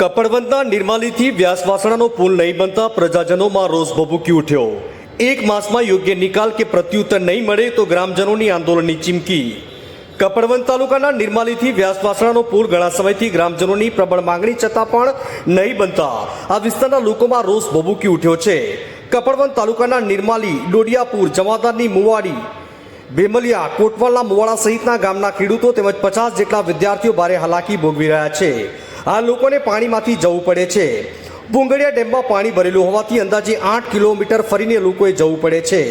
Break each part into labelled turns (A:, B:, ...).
A: કપડવંતના નિર્માલીથી વ્યાસવાસણાનો પુલ નહીં બનતા પ્રજાજનોમાં રોષ ભભૂકી ઉઠ્યો. એક માસમાં યોગ્ય નિકાલ કે પ્રત્યુત્તર નહીં મળે તો ગ્રામજનોની આંદોલનની ચીમકી. કપડવંત તાલુકાના નિર્માલીથી વ્યાસવાસણાનો પુલ ઘણા સમયથી ગ્રામજનોની પ્રબળ માંગણી છતાં પણ નહીં બનતા. આ વિસ્તારના લોકોમાં રોષ ભભૂકી ઉઠ્યો છે. કપડવંત તાલુકાના નિર્માલી ડોડિયાપુર જમાદારની મુવાડી, ભેમલિયા, કોટવાલના મુવાડા સહિતના ગામના ખેડૂતો તેમજ પચાસ જેટલા વિદ્યાર્થીઓ ભારે હાલાકી ભોગવી રહ્યા છે. આ લોકોને પાણીમાંથી જવું પડે છે. ભૂંગળિયા ડેમમાં પાણી ભરેલું હોવાથી અંદાજે આઠ કિલોમીટર ફરીને લોકોએ જવું પડે છે.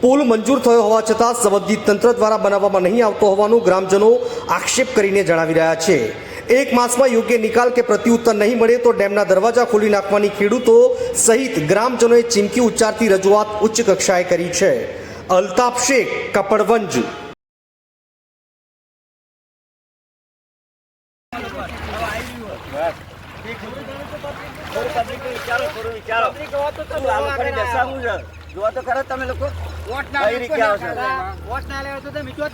A: પુલ મંજૂર થયો હોવા છતાં સંબંધિત તંત્ર દ્વારા બનાવવામાં નહીં આવતો હોવાનું ગ્રામજનો આક્ષેપ કરીને જણાવી રહ્યા છે. એક માસમાં યોગ્ય નિકાલ કે પ્રત્યુત્તર નહીં મળે તો ડેમના દરવાજા ખોલી નાખવાની ખેડૂતો સહિત ગ્રામજનોએ ચીમકી ઉચ્ચારતી રજૂઆત ઉચ્ચ કક્ષાએ કરી છે. અલ્તાફ શેખ, કપડવંજ.
B: જોવા તો ખરા તમે લોકો
C: વોટ
B: કઈ રીતે આવો છો?
C: વોટ ના લેવા તો તમે જો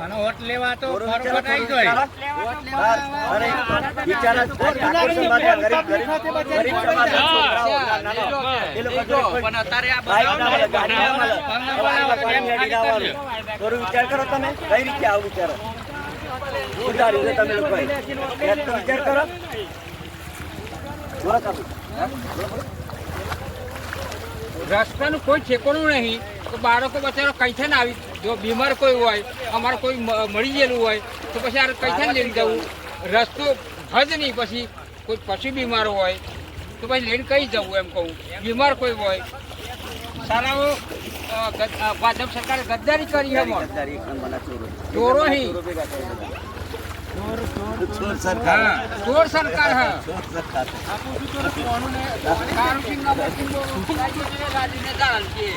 C: અને વોટ લેવા તો
B: થોડું
C: આવી
B: તો
C: જાય
B: ખરા. અરે, બિચારા ગરીબ- ગરીબ- ગરીબ સમાજના એ લોકો જોડે
C: પણ અત્યારે આ
B: બાઈક ગાડી આવવાનું. થોડું વિચાર કરો તમે કઈ રીતે આવું વિચારો શું છે તમે લોકોએ? એક તો વિચાર કરો. બોલો કાપુ.
C: રસ્તાનું કોઈ ઠેકોણું નહીં. તો બાળકો બચારો કઈથે આવી જો બીમાર કોઈ હોય અમારે કોઈ મળી ગયેલું હોય તો પછી આ કઈથે લઈને જવું. રસ્તો હજ નહીં પછી કોઈ પશુ બીમાર હોય તો પછી લઈને કઈ જવું એમ કહું. બીમાર કોઈ હોય. સારાઓ ભાજપ સરકારે ગદ્દારી કરી છે
B: ચોરો.
C: હી.
B: ચોરો સરકાર
C: હા ચોર સરકાર હા
B: ચોર
C: ના બોલ, કે